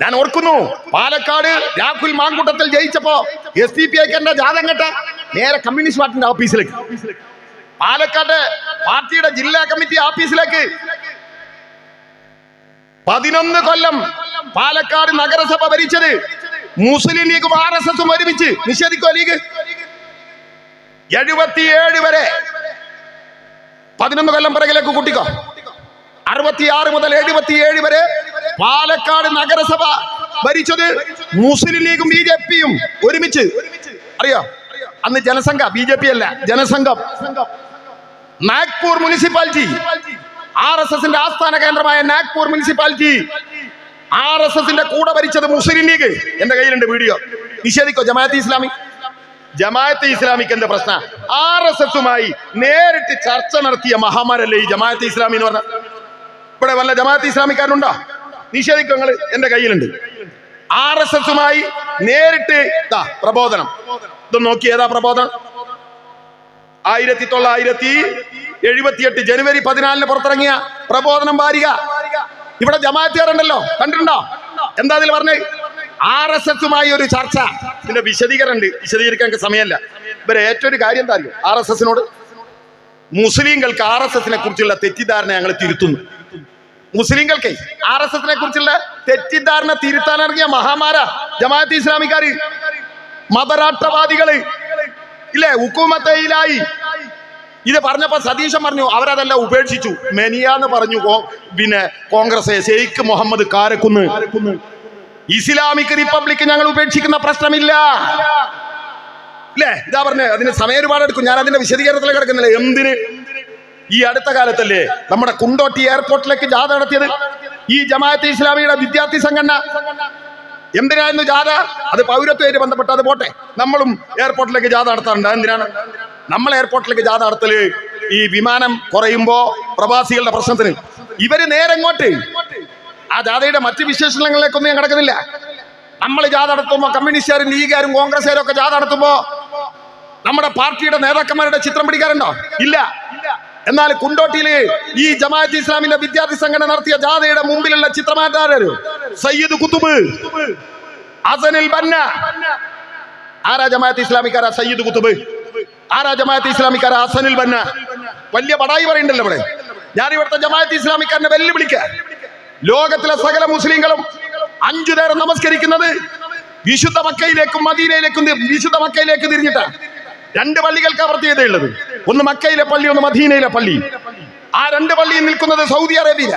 ഞാൻ ഓർക്കുന്നു പാലക്കാട് രാഹുൽ മാങ്കൂട്ടത്തിൽ ജയിച്ചപ്പോ എസ് ഡി പി ഐക്കറിന്റെ ജാതം കെട്ട നേരെ കമ്മ്യൂണിസ്റ്റ് പാർട്ടിന്റെ ഓഫീസിലേക്ക് പാലക്കാട് പാർട്ടിയുടെ ജില്ലാ കമ്മിറ്റി ഓഫീസിലേക്ക് പതിനൊന്ന് കൊല്ലം പാലക്കാട് നഗരസഭ ഭരിച്ചത് മുസ്ലിം ലീഗും ആർ എസ് എസും ഒരുമിച്ച്. നിഷേധിക്കോ ലീഗ്? എഴുപത്തിയേഴ് വരെ. പതിനൊന്ന് കൊല്ലം പിറകിലേക്ക് കൂട്ടിക്കോ. അറുപത്തിയാറ് മുതൽ എഴുപത്തിയേഴ് വരെ പാലക്കാട് നഗരസഭ ഭരിച്ചത് മുസ്ലിം ലീഗും ബി ജെ പിയും ഒരുമിച്ച്. അറിയോ? അന്ന് ജനസംഘ ബി ജെ പി അല്ല Jan Sangh. Nagpur municipality. R S എസിന്റെ ആസ്ഥാന കേന്ദ്രമായ നാഗ്പൂർ മുനിസിപ്പാലിറ്റി. ആർ എസ് എസിന്റെ കൂടെ ഭരിച്ചത് മുസ്ലിം ലീഗ്. എന്റെ കയ്യിലുണ്ട് വീഡിയോ. നിഷേധിക്കോ? ജമാഅത്ത് ഇസ്ലാമി? ജമാഅത്ത് ഇസ്ലാമിക്ക് എന്താ പ്രശ്നം? ആർ എസ് എസുമായി നേരിട്ട് ചർച്ച നടത്തിയ മഹാമാരല്ലേ ഈ ജമാഅത്ത് ഇസ്ലാമി എന്ന് പറഞ്ഞ? ഇവിടെ വല്ല ജമാഅത്ത് ഇസ്ലാമിക്കാരനുണ്ടോ? നിഷേധിക്കോ നിങ്ങൾ എന്റെ കയ്യിലുണ്ട്. ആർ എസ് എസുമായി നേരിട്ട് ദാ പ്രബോധനം. ഇത് നോക്കി ഏതാ പ്രബോധനം? ആയിരത്തി തൊള്ളായിരത്തി എഴുപത്തിയെട്ട് ജനുവരി പതിനാലിന് പുറത്തിറങ്ങിയ പ്രബോധനം വാരിക. ഇവിടെ ജമാഅത്തുകാരുണ്ടല്ലോ കണ്ടിട്ടുണ്ടോ? എന്താ അതിൽ പറഞ്ഞേ? ആർ എസ് എസുമായി ഒരു ചർച്ച. ഇതിന്റെ വിശദീകരണണ്ട് വിശദീകരിക്കാൻ എനിക്ക് സമയമല്ല. ഇവരെ ഏറ്റവും ഒരു കാര്യം എന്താ അറിയോ? ആർ എസ് എസിനോട് മുസ്ലിങ്ങൾക്ക് ആർ എസ് എസിനെ കുറിച്ചുള്ള തെറ്റിദ്ധാരണ ഞങ്ങൾ തിരുത്തുന്നു. മുസ്ലിങ്ങൾക്ക് ആർ എസ് എസിനെ കുറിച്ചുള്ള തെറ്റിദ്ധാരണ തിരുത്താൻ ഇറങ്ങിയ മഹാമാര ജമാഅത്ത് ഇസ്ലാമിക്കാര് മതരാഷ്ട്രവാദികൾ ഇല്ലേ? ഉക്കുമത്തയിലായി. ഇത് പറഞ്ഞപ്പോ സതീശൻ പറഞ്ഞു അവരതെല്ലാം ഉപേക്ഷിച്ചു. മെനിയാന്ന് പറഞ്ഞു പിന്നെ കോൺഗ്രസ് ഷെയ്ഖ് മുഹമ്മദ് കാരക്കുന്ന്. ഇസ്ലാമിക് റിപ്പബ്ലിക് ഞങ്ങൾ ഉപേക്ഷിക്കുന്ന പ്രശ്നമില്ല. ഇല്ലേ? ഇതാ പറഞ്ഞേ അതിന് സമയം ഒരുപാട് എടുക്കും ഞാൻ അതിന്റെ വിശദീകരണത്തിൽ കിടക്കുന്നില്ല? എന്തിന്? ഈ അടുത്ത കാലത്തല്ലേ നമ്മുടെ കുണ്ടോട്ടി എയർപോർട്ടിലേക്ക് ജാഥ നടത്തിയത്? ഈ ജമാഅത്ത് ഇസ്ലാമിയുടെ വിദ്യാർത്ഥി സംഘടന. എന്തിനായിരുന്നു ജാഥ? അത് പൗരത്വമായിട്ട് ബന്ധപ്പെട്ട് അത് പോട്ടെ. നമ്മളും എയർപോർട്ടിലേക്ക് ജാഥ നടത്താറുണ്ട്. എന്തിനാണ് നമ്മൾ എയർപോർട്ടിലേക്ക് ജാഥ നടത്തൽ ഈ വിമാനം കുറയുമ്പോ പ്രവാസികളുടെ പ്രശ്നത്തിന്. ഇവർ നേരെ ഇങ്ങോട്ട്. ആ ജാഥയുടെ മറ്റ് വിശേഷണങ്ങളിലേക്കൊന്നും ഞാൻ കിടക്കുന്നില്ല. നമ്മൾ ജാഥ നടത്തുമ്പോ കമ്മ്യൂണിസ്റ്റുകാരും ലീഗുകാരും കോൺഗ്രസ്സുകാരും ഒക്കെ ജാഥ നടത്തുമ്പോ നമ്മുടെ പാർട്ടിയുടെ നേതാക്കന്മാരുടെ ചിത്രം പിടിക്കാറുണ്ടോ? ഇല്ല. എന്നാൽ കുണ്ടോട്ടിയിൽ ഈ ജമാഅത്ത് ഇസ്ലാമിന്റെ വിദ്യാർത്ഥി സംഘടന നടത്തിയ ജാഥയുടെ മുമ്പിലുള്ള ചിത്രമാറ്റാരോ സയ്യിദ് കുത്തുബ്. അസനിൽ ബന്ന. ആരാ ജമാഅത്ത് ഇസ്ലാമിക്കാരാ സയ്യിദ് കുത്തുബ്? ആരാ ജമാഅത്ത് ഇസ്ലാമിക്കാരാ അസനിൽ ബന്ന? വലിയ പടായി പറയുന്നുണ്ടല്ലോ ഇവിടെ. ഞാൻ ഇവിടുത്തെ ജമാഅത്ത് ഇസ്ലാമിക്കാരനെ വെല്ലുവിളിക്ക. ലോകത്തിലെ സകല മുസ്ലിങ്ങളും അഞ്ചു നേരം നമസ്കരിക്കുന്നത് വിശുദ്ധ മക്കയിലേക്കും മദീനയിലേക്കും വിശുദ്ധ മക്കയിലേക്ക് തിരിഞ്ഞിട്ടാ. രണ്ട് പള്ളികൾക്ക് പ്രത്യേകതയുള്ളത് ഒന്ന് മക്കയിലെ പള്ളി ഒന്ന് മദീനയിലെ പള്ളി. ആ രണ്ട് പള്ളിയിൽ നിൽക്കുന്നത് സൗദി അറേബ്യയില.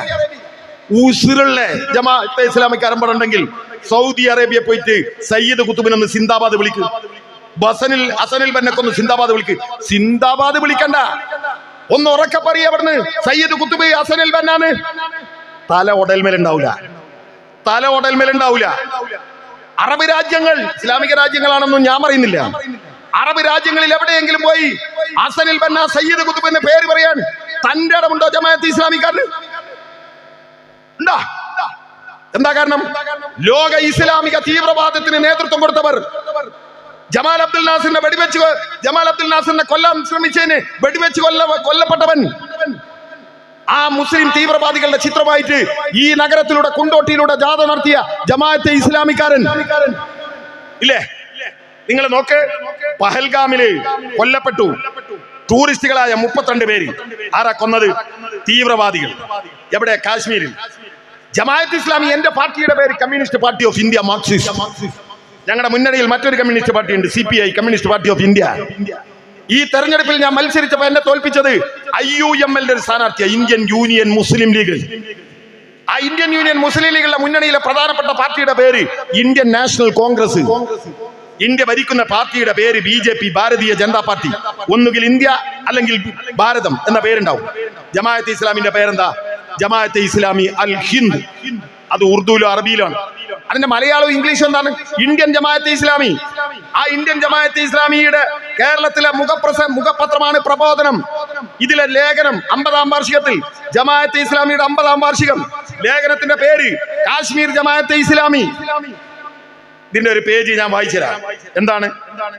ഉസിറുള്ള ജമാഅത്തെ ഇസ്ലാമിക് പറഞ്ഞിട്ടുണ്ടെങ്കിൽ സൗദി അറേബ്യ പോയിട്ട് സയ്യിദ് കുത്തുബിനൊന്ന് സിന്ദാബാദ് വിളിക്കും. ബസനിൽ അസനിൽ ബന്നക്കൊന്ന് സിന്ദാബാദ് വിളിക്ക്. സിന്ദാബാദ് വിളിക്കണ്ട. ഒന്ന് ഉറക്കെ പറയ അവിടുന്ന്. സയ്യിദ് കുത്തുബ് അസനിൽ ബന്നാണ് തല ഉടൽമേലുണ്ടാവില്ല തല ഉടൽമേലുണ്ടാവില്ല അറബ് രാജ്യങ്ങൾ ഇസ്ലാമിക രാജ്യങ്ങളാണെന്നും ഞാൻ പറയുന്നില്ല. അറബ് രാജ്യങ്ങളിൽ എവിടെയെങ്കിലും പോയി? അസനിൽ ബന്ന സയ്യിദ് കുത്തുബ് എന്ന പേര് പറയാൻ തന്റെ ഇടമുണ്ടോ ജമാഅത്ത് ഇസ്ലാമിക്കാരന്? ഉണ്ടോ എന്താ കാരണം? ലോക ഇസ്ലാമിക തീവ്രവാദത്തിന് നേതൃത്വം കൊടുത്തവർ. ജമാൽ അബ്ദുൽ നാസിനെ വെടിവെച്ച് ജമാൽ അബ്ദുൽ നാസിറിനെ കൊല്ലാൻ ശ്രമിച്ചതിന് വെടിവെച്ച് കൊല്ല കൊല്ലപ്പെട്ടവൻ. ആ മുസ്ലിം തീവ്രവാദികളുടെ ചിത്രമായിട്ട് ഈ നഗരത്തിലൂടെ കുണ്ടോട്ടിയിലൂടെ ജാഥ നടത്തിയ ജമാഅത്തെ ഇസ്ലാമിക്കാരൻ. ഇല്ലേ? നിങ്ങൾ നോക്ക്. പഹൽഗാമിൽ കൊല്ലപ്പെട്ടു. ടൂറിസ്റ്റുകളായ മുപ്പത്തിരണ്ട് പേര്. ആരാ കൊന്നത്? തീവ്രവാദികൾ. എവിടെ? കാശ്മീരിൽ. ജമാഅത്ത് ഇസ്ലാമി എന്റെ പാർട്ടിയുടെ പേര് Communist Party of India Marxist. ഞങ്ങളുടെ മുന്നണിയിൽ മറ്റൊരു കമ്മ്യൂണിസ്റ്റ് പാർട്ടി ഉണ്ട് C P I Communist Party of India. ഈ തെരഞ്ഞെടുപ്പിൽ ഞാൻ മത്സരിച്ചപ്പോൾ എന്നെ തോൽപ്പിച്ചത് ഐ യു എം എൽ ഒരു സ്ഥാനാർത്ഥിയ ഇന്ത്യൻ യൂണിയൻ മുസ്ലിം ലീഗ് ആ ഇന്ത്യൻ യൂണിയൻ മുസ്ലിം ലീഗിലെ മുന്നണിയിലെ പ്രധാനപ്പെട്ട പാർട്ടിയുടെ പേര് ഇന്ത്യൻ നാഷണൽ കോൺഗ്രസ്. ഇന്ത്യ ഭരിക്കുന്ന പാർട്ടിയുടെ പേര് B J P Bharatiya Janata party. ഒന്നുകിൽ ഇന്ത്യ അല്ലെങ്കിൽ ഭാരതം എന്ന പേരുണ്ടാവും. ജമാഅത്തെ ഇസ്ലാമിന്റെ പേരെന്താ? ജമാഅത്തെ ഇസ്ലാമി അൽ ഹിന്ദ്. അത് ഉറുദുവിലും അറബിയിലാണ് അതിന്റെ മലയാളവും ഇംഗ്ലീഷും എന്താണ്? ഇന്ത്യൻ ജമാഅത്തെ ഇസ്ലാമി. ആ ഇന്ത്യൻ ജമാഅത്തെ ഇസ്ലാമിയുടെ കേരളത്തിലെ മുഖപ്രസ മുഖപത്രമാണ് പ്രബോധനം. ഇതിലെ ലേഖനം അമ്പതാം വാർഷികത്തിൽ ജമാഅത്തെ ഇസ്ലാമിയുടെ അമ്പതാം വാർഷികം. ലേഖനത്തിന്റെ പേര് കാശ്മീർ ജമാഅത്തെ ഇസ്ലാമി. ഇതിന്റെ ഒരു പേജ് ഞാൻ വായിച്ചുതരാം. എന്താണ്?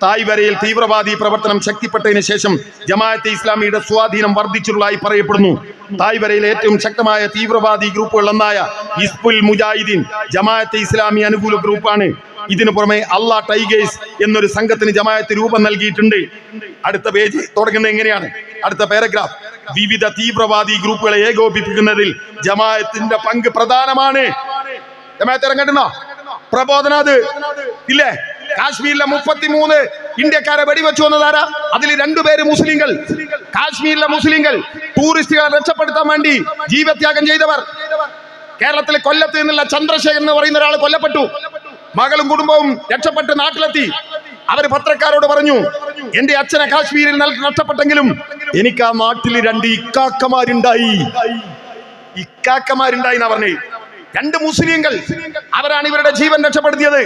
തായ്വരയിൽ തീവ്രവാദി പ്രവർത്തനം ശക്തിപ്പെട്ടതിന് ശേഷം ജമാഅത്തെ ഇസ്ലാമിയുടെ സ്വാധീനം വർദ്ധിച്ചുള്ളതായി പറയപ്പെടുന്നു. തായ്വരയിൽ ഏറ്റവും ശക്തമായ തീവ്രവാദി ഗ്രൂപ്പുകൾ ഒന്നായ ഇസ്ബുൽ മുജാഹിദീൻ ജമാഅത്തെ ഇസ്ലാമി അനുകൂല ഗ്രൂപ്പാണ്. ഇതിനു പുറമെ അള്ളാ ടൈഗേഴ്സ് എന്നൊരു സംഘത്തിന് ജമാഅത്ത് രൂപം നൽകിയിട്ടുണ്ട്. അടുത്ത പേജ് തുടങ്ങുന്നത് എങ്ങനെയാണ്? അടുത്ത പാരഗ്രാഫ്. വിവിധ തീവ്രവാദി ഗ്രൂപ്പുകളെ ഏകോപിപ്പിക്കുന്നതിൽ ജമാഅത്തിന്റെ പങ്ക് പ്രധാനമാണ്. ജമാഅത്ത് ഇറങ്ങട്ടുന്നോ പ്രബോധനാത് ഇല്ലേ? കാശ്മീരിലെ മുപ്പത്തിമൂന്ന് ഇന്ത്യക്കാരെ വെടിവെച്ചു വന്നതാരാ അതിൽ രണ്ടുപേര് മുസ്ലിങ്ങൾ കാശ്മീരിലെ മുസ്ലിങ്ങൾ ടൂറിസ്റ്റുകളെ രക്ഷപ്പെടുത്താൻ വേണ്ടി ജീവത്യാഗം ചെയ്തവർ. കേരളത്തിലെ കൊല്ലത്ത് നിന്നുള്ള ചന്ദ്രശേഖരൻ എന്ന് പറയുന്ന ഒരാൾ കൊല്ലപ്പെട്ടു. മകളും കുടുംബവും രക്ഷപ്പെട്ട് നാട്ടിലെത്തി. അവർ പത്രക്കാരോട് പറഞ്ഞു എന്റെ അച്ഛനെ കാശ്മീരിൽ നഷ്ടപ്പെട്ടെങ്കിലും എനിക്ക് ആ നാട്ടിൽ രണ്ട് ഇക്കാക്കമാരുണ്ടായി. ഇക്കാക്കമാരുണ്ടായി എന്നാ പറഞ്ഞേ. രണ്ട് മുസ്ലിങ്ങൾ അവരാണ് ഇവരുടെ ജീവൻ രക്ഷപ്പെടുത്തിയത്.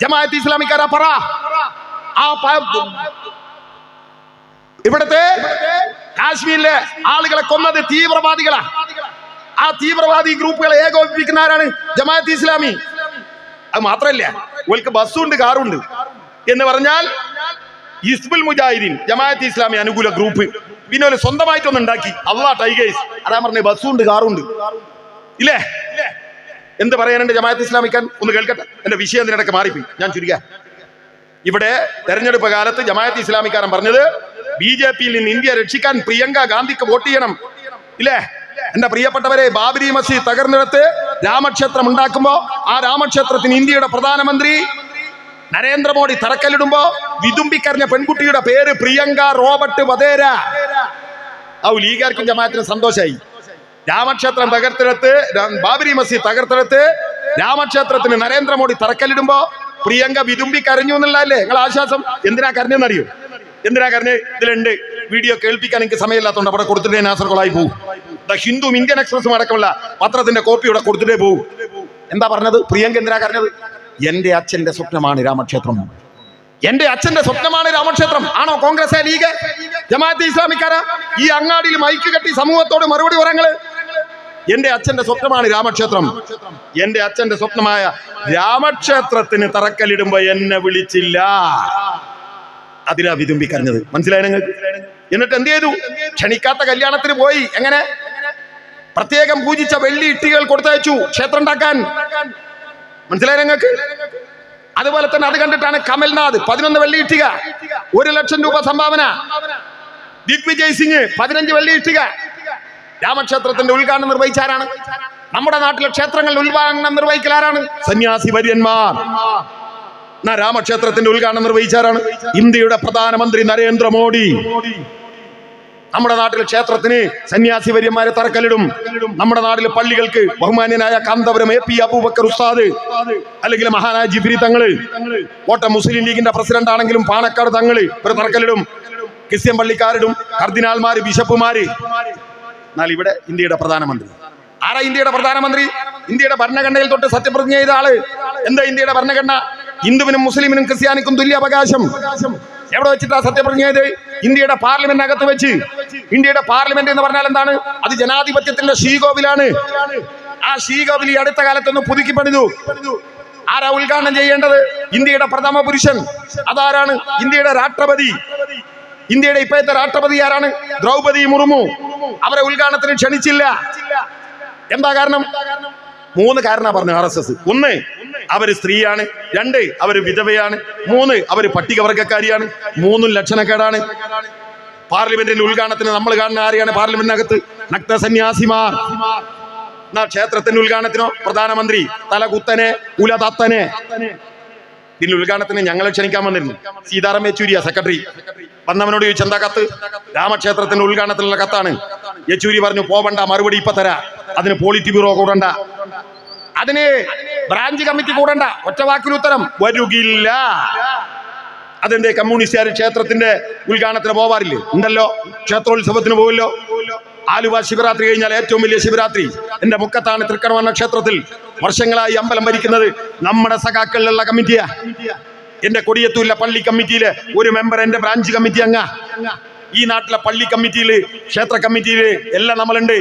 ജമാഅത്ത് ഇസ്ലാമിക്കാരാ പറ. ആ ഇവിടുത്തെ കാശ്മീരിലെ ആളുകളെ കൊന്നത് തീവ്രവാദികളാ. ആ തീവ്രവാദി ഗ്രൂപ്പുകളെ ഏകോപിപ്പിക്കുന്ന ആരാണ്? ജമാഅത്ത് ഇസ്ലാമി. അത് മാത്രല്ല ഓൽക്ക് ബസ്സുണ്ട് കാറുണ്ട്. എന്ന് പറഞ്ഞാൽ ഇസ്ബുൽ മുജാഹിദീൻ ജമാഅത്ത് ഇസ്ലാമി അനുകൂല ഗ്രൂപ്പ്. പിന്നെ ഒരു സ്വന്തമായിട്ടൊന്നുണ്ടാക്കി അള്ളാ ടൈഗേഴ്സ്. അതാ പറഞ്ഞ ബസ്സുണ്ട് കാറുണ്ട്. ഇല്ലേ? എന്ത് പറയാനുണ്ട് ജമാഅത്ത് ഇസ്ലാമിക്കാൻ? ഒന്ന് കേൾക്കട്ടെ. എന്റെ വിഷയം ഇതിനിടയ്ക്ക് മാറിപ്പോയി. ഞാൻ ചുരുക്ക ഇവിടെ തെരഞ്ഞെടുപ്പ് കാലത്ത് ജമാഅത്ത് ഇസ്ലാമിക്കാരൻ പറഞ്ഞത് ബി ജെ പിയിൽ നിന്ന് ഇന്ത്യ രക്ഷിക്കാൻ പ്രിയങ്ക ഗാന്ധിക്ക് വോട്ട് ചെയ്യണം. ഇല്ലേ? എന്റെ പ്രിയപ്പെട്ടവരെ ബാബരി മസ്ജിദ് തകർന്നിടത്ത് രാമക്ഷേത്രം ഉണ്ടാക്കുമ്പോ ആ രാമക്ഷേത്രത്തിന് ഇന്ത്യയുടെ പ്രധാനമന്ത്രി നരേന്ദ്രമോദി തറക്കല്ലിടുമ്പോ വിതുമ്പിക്കറിഞ്ഞ പെൺകുട്ടിയുടെ പേര് പ്രിയങ്ക റോബർട്ട് വധേര. ആ ലീഗാർക്കും ജമാഅത്തിന് സന്തോഷമായി രാമക്ഷേത്രം തകർത്തെടുത്ത് ബാബരി മസി തകർത്തെടുത്ത് രാമക്ഷേത്രത്തിന് നരേന്ദ്രമോദി തറക്കല്ലിടുമ്പോ പ്രിയങ്ക വിതുമ്പി കരഞ്ഞു എന്നല്ലേ നിങ്ങൾ ആശ്വാസം? എന്തിനാ കരഞ്ഞെന്നറിയോ? എന്തിനാ കരഞ്ഞ്? ഇതിലുണ്ട്. വീഡിയോ കേൾപ്പിക്കാൻ എനിക്ക് സമയമില്ലാത്തതുകൊണ്ട് അവിടെ കൊടുത്തിട്ടേ നാസർകോളായി പോകും ഹിന്ദു ഇന്ത്യൻ എക്സ്പ്രസും അടക്കമുള്ള പത്രത്തിന്റെ കോപ്പി ഇവിടെ കൊടുത്തിട്ടേ പോകും എന്താ പറഞ്ഞത്? പ്രിയങ്ക എന്തിനാ കരഞ്ഞത്? എന്റെ അച്ഛന്റെ സ്വപ്നമാണ് രാമക്ഷേത്രം. എന്റെ അച്ഛന്റെ സ്വപ്നമാണ് രാമക്ഷേത്രം. ആണോ കോൺഗ്രസ് ലീഗ്? ജമാഅത്തെ ഇസ്ലാമിക്കാരാ? ഈ അങ്ങാടിയിൽ മൈക്ക് കെട്ടി സമൂഹത്തോട് മറുപടി പറങ്ങൾ എന്റെ അച്ഛന്റെ സ്വപ്നമാണ് രാമക്ഷേത്രം. എന്റെ അച്ഛന്റെ സ്വപ്നമായ രാമക്ഷേത്രത്തിന് തറക്കല്ലിടുമ്പോ എന്നെ വിളിച്ചില്ല. അതിലാ വിതുമ്പി കരഞ്ഞത് മനസ്സിലായ നിങ്ങൾക്ക് എന്നിട്ട് എന്ത് ചെയ്തു? ക്ഷണിക്കാത്ത കല്യാണത്തിന് പോയി. എങ്ങനെ? പ്രത്യേകം പൂജിച്ച വെള്ളി ഇട്ടികൾ കൊടുത്തയച്ചു ക്ഷേത്രം ഉണ്ടാക്കാൻ. മനസ്സിലായ നിങ്ങൾക്ക്? അതുപോലെ തന്നെ അത് കണ്ടിട്ടാണ് കമൽനാഥ് പതിനൊന്ന് വെള്ളി ഇട്ടിക. ഒരു ലക്ഷം രൂപ സംഭാവന. ദിഗ്വിജയ് സിംഗ് പതിനഞ്ച് വെള്ളി ഇഷ്ടിക രാമക്ഷേത്രത്തിന്റെ ഉദ്ഘാടനം നിർവഹിച്ചാരാണ്? നമ്മുടെ നാട്ടിലെ ക്ഷേത്രങ്ങളുടെ ഉദ്ഘാടനം നിർവഹിക്കലാരാണ്? സന്യാസി വര്യന്മാർ. എന്നാ രാമക്ഷേത്രത്തിന്റെ ഉദ്ഘാടനം നിർവഹിച്ചാരാണ്? ഇന്ത്യയുടെ പ്രധാനമന്ത്രി നരേന്ദ്രമോദി. നമ്മുടെ നാട്ടിലെ ക്ഷേത്രത്തിന് സന്യാസി വര്യന്മാരെ തറക്കല്ലിടും. നമ്മുടെ നാട്ടിലെ പള്ളികൾക്ക് ബഹുമാന്യനായ കാന്തപുരം എ പി അബൂബക്കർ ഉസ്താദ് അല്ലെങ്കിൽ മഹാനായ ജിഫിരി തങ്ങൾ. കോട്ട മുസ്ലിം ലീഗിന്റെ പ്രസിഡന്റ് ആണെങ്കിലും പാണക്കാട് തങ്ങൾ ഇവർ തറക്കല്ലിടും. ക്രിസ്ത്യൻ പള്ളിക്കാരിടും. കർദിനാൾമാര് ബിഷപ്പുമാര്. എന്നാൽ ഇവിടെ ഇന്ത്യയുടെ പ്രധാനമന്ത്രി. ആരാ ഇന്ത്യയുടെ പ്രധാനമന്ത്രി? ഇന്ത്യയുടെ ഭരണഘടനയിൽ തൊട്ട് സത്യപ്രതിജ്ഞ ചെയ്ത ആൾ. എന്താ ഇന്ത്യയുടെ ഭരണഘടന? ഹിന്ദുവിനും മുസ്ലിമിനും ക്രിസ്ത്യാനിക്കും തുല്യ അവകാശം. എവിടെ വെച്ചിട്ടാ സത്യപ്രതിജ്ഞ ചെയ്ത് ഇന്ത്യയുടെ പാർലമെന്റിനകത്ത് വെച്ച്. ഇന്ത്യയുടെ പാർലമെന്റ് എന്ന് പറഞ്ഞാൽ എന്താണ്? അത് ജനാധിപത്യത്തിന്റെ ശ്രീകോവിലാണ്. ആ ശ്രീകോവിൽ ഈ അടുത്ത കാലത്തൊന്ന് പുതുക്കി പണിതു. ആരാ ഉദ്ഘാടനം ചെയ്യേണ്ടത്? ഇന്ത്യയുടെ പ്രഥമ പുരുഷൻ. അതാരാണ്? ഇന്ത്യയുടെ രാഷ്ട്രപതി. ഇന്ത്യയുടെ ഇപ്പോഴത്തെ രാഷ്ട്രപതി ആരാണ്? ദ്രൗപതി മുർമു. അവരെ ഉദ്ഘാടനത്തിന് ക്ഷണിച്ചില്ല. എന്താ കാരണം? മൂന്ന് കാരണ പറഞ്ഞു ആർ എസ് എസ് ഒന്ന് അവർ സ്ത്രീയാണ്. രണ്ട് അവർ വിധവയാണ്. മൂന്ന് അവർ പട്ടികവർഗക്കാരിയാണ്. മൂന്നും ലക്ഷണക്കേടാണ്. പാർലമെന്റിന്റെ ഉദ്ഘാടനത്തിന് നമ്മൾ കാണുന്ന ആരെയാണ് പാർലമെന്റിനകത്ത്? നക്തസന്യാസിമാർ എന്നാ ക്ഷേത്രത്തിന്റെ ഉദ്ഘാടനത്തിനോ? പ്രധാനമന്ത്രി. തലകുത്തനെ ഉലതത്തനെ ഇതിന്റെ ഉദ്ഘാടനത്തിന് ഞങ്ങളെ ക്ഷണിക്കാൻ വന്നിരുന്നു. സീതാറാം യെച്ചൂരിയ സെക്രട്ടറി. വന്നവനോട് ചോദിച്ചു എന്താ കത്ത്? രാമക്ഷേത്രത്തിന്റെ ഉദ്ഘാടനത്തിനുള്ള കത്താണ്. യെച്ചൂരി പറഞ്ഞു പോവണ്ട മറുപടി ഇപ്പൊ തരാ. അതിന് പോളിറ്റ് ബ്യൂറോ കൂടണ്ട. അതിന് ബ്രാഞ്ച് കമ്മിറ്റി കൂടണ്ട. ഒറ്റ വാക്കിൽ ഉത്തരം വരുകില്ല. അതെന്തേ കമ്മ്യൂണിസ്റ്റുകാർ ക്ഷേത്രത്തിന്റെ ഉദ്ഘാടനത്തിന് പോവാറില്ലേ? ഉണ്ടല്ലോ. ക്ഷേത്രോത്സവത്തിന് പോവില്ലോ. ആലുവ ശിവരാത്രി കഴിഞ്ഞാൽ ഏറ്റവും വലിയ ശിവരാത്രി. എന്റെ മുക്കത്താണ് തൃക്കണവണ്ണ ക്ഷേത്രത്തിൽ. വർഷങ്ങളായി അമ്പലം ഭരിക്കുന്നത് നമ്മുടെ സഖാക്കളിലുള്ള കമ്മിറ്റിയാ. എന്റെ കൊടിയത്തൂരിലെ പള്ളി കമ്മിറ്റിയിലെ ഒരു മെമ്പർ എന്റെ ബ്രാഞ്ച് കമ്മിറ്റി അങ്ങ. ഈ നാട്ടിലെ പള്ളി കമ്മിറ്റിയിൽ ക്ഷേത്ര കമ്മിറ്റിയിൽ എല്ലാം നമ്മളുണ്ട്.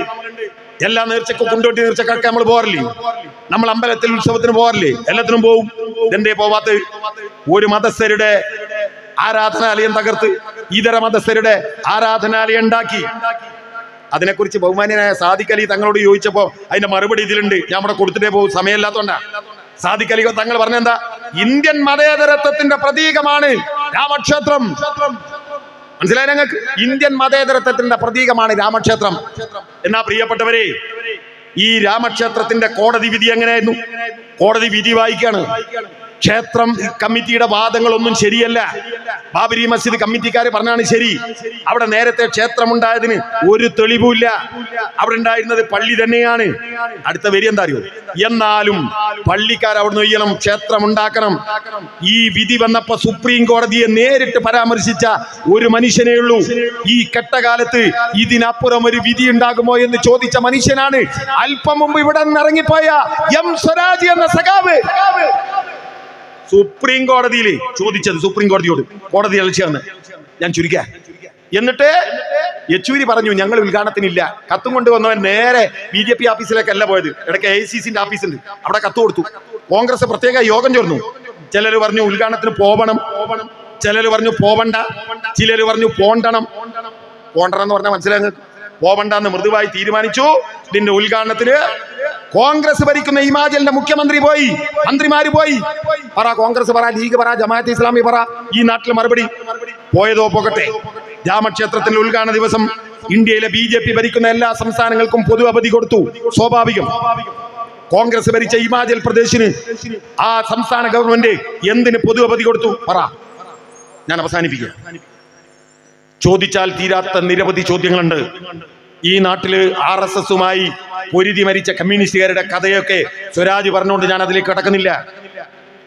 എല്ലാ നേർച്ചക്കും കൊണ്ടോട്ടി നേർച്ചക്കൊക്കെ നമ്മൾ പോകാറില്ലേ? നമ്മൾ അമ്പലത്തിൽ ഉത്സവത്തിന് പോകാറില്ലേ? എല്ലാത്തിനും പോവും. ഇതെന്തേ പോവാത്ത? ഒരു മതസ്ഥരുടെ ആരാധനാലയം തകർത്ത് ഇതര മതസ്ഥരുടെ ആരാധനാലയം ഉണ്ടാക്കി. അതിനെക്കുറിച്ച് ബഹുമാന്യനായ സാദിഖലി തങ്ങളോട് ചോദിച്ചപ്പോ അതിന്റെ മറുപടി ഇതിലുണ്ട്. ഞാൻ ഇവിടെ കൊടുത്തിട്ടേ പോകും. സമയമില്ലാത്തോണ്ടാ. സാദിഖ് അലി തങ്ങൾ പറഞ്ഞെന്താ? ഇന്ത്യൻ മതേതരത്വത്തിന്റെ പ്രതീകമാണ് രാമക്ഷേത്രം. മനസ്സിലായി ഞങ്ങൾക്ക്? ഇന്ത്യൻ മതേതരത്വത്തിന്റെ പ്രതീകമാണ് രാമക്ഷേത്രം. എന്നാ പ്രിയപ്പെട്ടവരെ ഈ രാമക്ഷേത്രത്തിന്റെ കോടതി വിധി എങ്ങനെയായിരുന്നു? കോടതി വിധി വായിക്കാണ് ക്ഷേത്രം കമ്മിറ്റിയുടെ വാദങ്ങളൊന്നും ശരിയല്ല. ബാബരി മസ്ജിദ് കമ്മിറ്റിക്കാർ പറഞ്ഞാണ് ശരി. അവിടെ നേരത്തെ ക്ഷേത്രം ഉണ്ടായതിന് ഒരു തെളിവുമില്ല. അവിടെ ഉണ്ടായിരുന്നത് പള്ളി തന്നെയാണ്. അടുത്ത വരി എന്താ അറിയോ? എന്നാലും പള്ളിക്കാർ അവിടെ ചെയ്യണം ക്ഷേത്രം ഉണ്ടാക്കണം. ഈ വിധി വന്നപ്പോ സുപ്രീം കോടതിയെ നേരിട്ട് പരാമർശിച്ച ഒരു മനുഷ്യനെ ഉള്ളൂ. ഈ കെട്ടകാലത്ത് ഇതിനപ്പുറം ഒരു വിധി ഉണ്ടാകുമോ എന്ന് ചോദിച്ച മനുഷ്യനാണ്. അല്പം മുമ്പ് ഇവിടെ നിന്ന് ഇറങ്ങിപ്പോയ എം സ്വരാജ് എന്ന സഖാവ്. സുപ്രീം കോടതിയിൽ ചോദിച്ചത് സുപ്രീം കോടതിയോട്. കോടതി അലക്ഷ്യാന്ന് ഞാൻ ചുരുക്ക എന്നിട്ട് യെച്ചൂരി പറഞ്ഞു ഞങ്ങൾ ഉദ്ഘാടനത്തിനില്ല. കത്തും കൊണ്ടുവന്നവൻ നേരെ ബി ജെ പി ഓഫീസിലേക്കല്ല പോയത്. ഇടയ്ക്ക് എ സി സിന്റെ ഓഫീസുണ്ട്. അവിടെ കത്ത് കൊടുത്തു. കോൺഗ്രസ് പ്രത്യേക യോഗം ചേർന്നു. ചിലർ പറഞ്ഞു ഉദ്ഘാടനത്തിന് പോവണം. ചിലർ പറഞ്ഞു പോവണ്ട. ചിലർ പറഞ്ഞു പോണ്ടണം. പോണ്ടണം എന്ന് പറഞ്ഞാൽ മനസ്സിലാകുന്നത് പോവണ്ടെന്ന് മൃദുവായി തീരുമാനിച്ചു. ഇതിന്റെ ഉദ്ഘാടനത്തിന് കോൺഗ്രസ് ഭരിക്കുന്ന ഹിമാചലിന്റെ മുഖ്യമന്ത്രി പോയി മന്ത്രിമാര് പോയി. പറ കോൺഗ്രസ് പറ ലീഗ് പറ ജമാഅത്ത് ഇസ്ലാമി പറ. ഈ നാട്ടിൽ മറുപടി പോയതോ പോകട്ടെ. രാമക്ഷേത്രത്തിന്റെ ഉദ്ഘാടന ദിവസം ഇന്ത്യയിലെ ബി ഭരിക്കുന്ന എല്ലാ സംസ്ഥാനങ്ങൾക്കും പൊതു അവധി കൊടുത്തു. സ്വാഭാവികം. കോൺഗ്രസ് ഭരിച്ച ഹിമാചൽ പ്രദേശിന് ആ സംസ്ഥാന ഗവൺമെന്റ് എന്തിന് പൊതു അവധി കൊടുത്തു? പറ. ഞാൻ അവസാനിപ്പിക്കുക ചോദിച്ചാൽ തീരാത്ത നിരവധി ചോദ്യങ്ങളുണ്ട്. ഈ നാട്ടിൽ ആർ എസ് എസുമായി പൊരുതി മരിച്ച കമ്മ്യൂണിസ്റ്റുകാരുടെ കഥയൊക്കെ സ്വരാജ് പറഞ്ഞുകൊണ്ട് ഞാൻ അതിലേക്ക് കടക്കുന്നില്ല.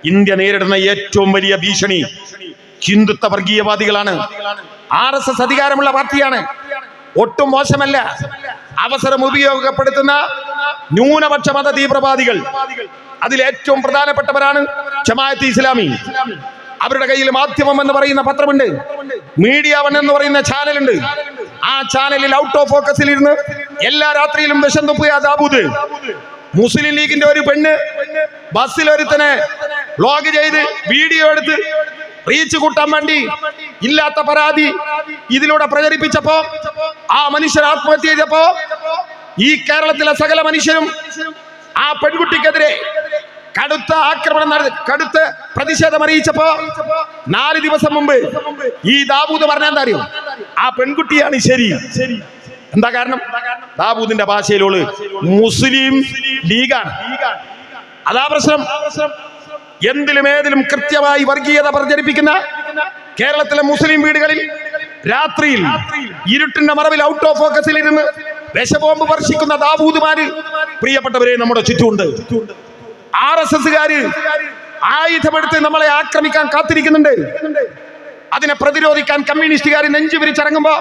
ഇന്ത്യ നേരിടുന്ന ഏറ്റവും വലിയ ഭീഷണി ഹിന്ദുത്വ വർഗീയവാദികളാണ്. ആർ എസ് എസ് അധികാരമുള്ള പാർട്ടിയാണ്. ഒട്ടും മോശമല്ല. അവസരം ഉപയോഗപ്പെടുത്തുന്ന ന്യൂനപക്ഷ മത തീവ്രവാദികൾ. അതിൽ ഏറ്റവും പ്രധാനപ്പെട്ടവരാണ് ജമാഅത്ത് ഇസ്ലാമി. അവരുടെ കയ്യിൽ മാധ്യമം എന്ന് പറയുന്ന പത്രമുണ്ട്. മീഡിയ വൺ എന്ന് പറയുന്ന ചാനലുണ്ട്. ആ ചാനലിൽ ഔട്ട് ഓഫ് ഫോക്കസിൽ ഇരുന്ന് എല്ലാ രാത്രിയിലും തുപ്പുക ദാബൂദ്. മുസ്ലിം ലീഗിന്റെ ഒരു പെണ്ണ് ബസ്സിൽ ഒരുത്തനെ വ്ലോഗ് ചെയ്ത് വീഡിയോ എടുത്ത് റീച്ച് കൂട്ടാൻ വേണ്ടി ഇല്ലാത്ത പരാതി ഇതിലൂടെ പ്രചരിപ്പിച്ചപ്പോ ആ മനുഷ്യർ ആത്മഹത്യ ചെയ്തപ്പോ ഈ കേരളത്തിലെ സകല മനുഷ്യരും ആ പെൺകുട്ടിക്കെതിരെ കടുത്ത ആക്രമണം നടത്തി കടുത്ത പ്രതിഷേധം അറിയിച്ചപ്പോ നാല് ദിവസം മുമ്പ് ഈ ദാബൂദ് പറഞ്ഞ എന്താ അറിയോ? ആ പെൺകുട്ടിയാണ് ശരി. എന്താ കാരണം? ദാബൂദിന്റെ ഭാഷയിലോൾ മുസ്ലിം ലീഗാണ്. അതാ പ്രശ്നം. എന്തിലും ഏതിലും കൃത്യമായി വർഗീയത പ്രചരിപ്പിക്കുന്ന കേരളത്തിലെ മുസ്ലിം വീടുകളിൽ രാത്രിയിൽ ഇരുട്ടിന്റെ മറവിൽ ഔട്ട് ഓഫ് ഫോക്കസിൽ ഇരുന്ന് വിഷബോംബ് വർഷിക്കുന്ന ദാബൂദ്മാര് പ്രിയപ്പെട്ടവരെ നമ്മുടെ ചുറ്റുമുണ്ട്. ആർ എസ് എസ്സുകാര് ആയുധമെടുത്ത് നമ്മളെ ആക്രമിക്കാൻ കാത്തിരിക്കുന്നുണ്ട്. അതിനെ പ്രതിരോധിക്കാൻ കമ്മ്യൂണിസ്റ്റുകാർ നെഞ്ചു വിരിച്ചിറങ്ങുമ്പോ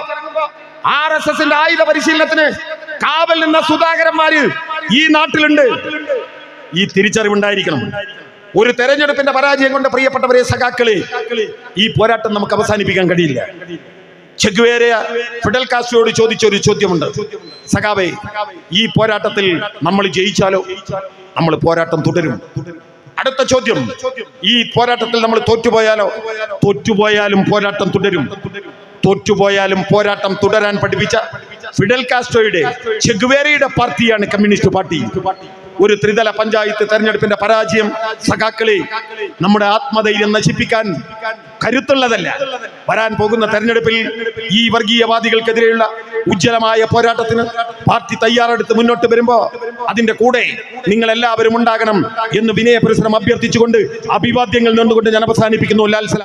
ആർ എസ് എസിന്റെ ആയുധ പരിശീലനത്തിന് കാവൽ നിന്ന സുധാകരന്മാര് ഈ നാട്ടിലുണ്ട്. ഈ തിരിച്ചറിവുണ്ടായിരിക്കണം. ഒരു തെരഞ്ഞെടുപ്പിന്റെ പരാജയം കൊണ്ട് പ്രിയപ്പെട്ടവരെ സഖാക്കളെ ഈ പോരാട്ടം നമുക്ക് അവസാനിപ്പിക്കാൻ കഴിയില്ല. ചെഗ്വേര ഫിഡൽ കാസ്ട്രോയോട് ചോദിച്ച ഒരു ചോദ്യമുണ്ട്. സഖാവേ ഈ പോരാട്ടത്തിൽ നമ്മൾ ജയിച്ചാലോ? നമ്മൾ പോരാട്ടം തുടരും. അടുത്ത ചോദ്യം. ഈ പോരാട്ടത്തിൽ നമ്മൾ തോറ്റുപോയാലോ? തോറ്റുപോയാലും പോരാട്ടം തുടരും. തോറ്റുപോയാലും പോരാട്ടം തുടരാൻ പഠിപ്പിച്ച ഫിഡൽ കാസ്ട്രോയുടെ ചെഗുവേരയുടെ പാർട്ടിയാണ് കമ്മ്യൂണിസ്റ്റ് പാർട്ടി. ഒരു ത്രിതല പഞ്ചായത്ത് തെരഞ്ഞെടുപ്പിന്റെ പരാജയം സഖാക്കളെ നമ്മുടെ ആത്മധൈര്യം നശിപ്പിക്കാൻ കരുത്തുള്ളതല്ല. വരാൻ പോകുന്ന തെരഞ്ഞെടുപ്പിൽ ഈ വർഗീയവാദികൾക്കെതിരെയുള്ള ഉജ്ജ്വലമായ പോരാട്ടത്തിന് പാർട്ടി തയ്യാറെടുത്ത് മുന്നോട്ട് വരുമ്പോ അതിന്റെ കൂടെ നിങ്ങൾ എല്ലാവരും ഉണ്ടാകണം എന്ന് വിനയ പരിസരം അഭ്യർത്ഥിച്ചുകൊണ്ട് അഭിവാദ്യങ്ങൾ നിന്നുകൊണ്ട് ഞാൻ അവസാനിപ്പിക്കുന്നു. ലാൽ സലാം.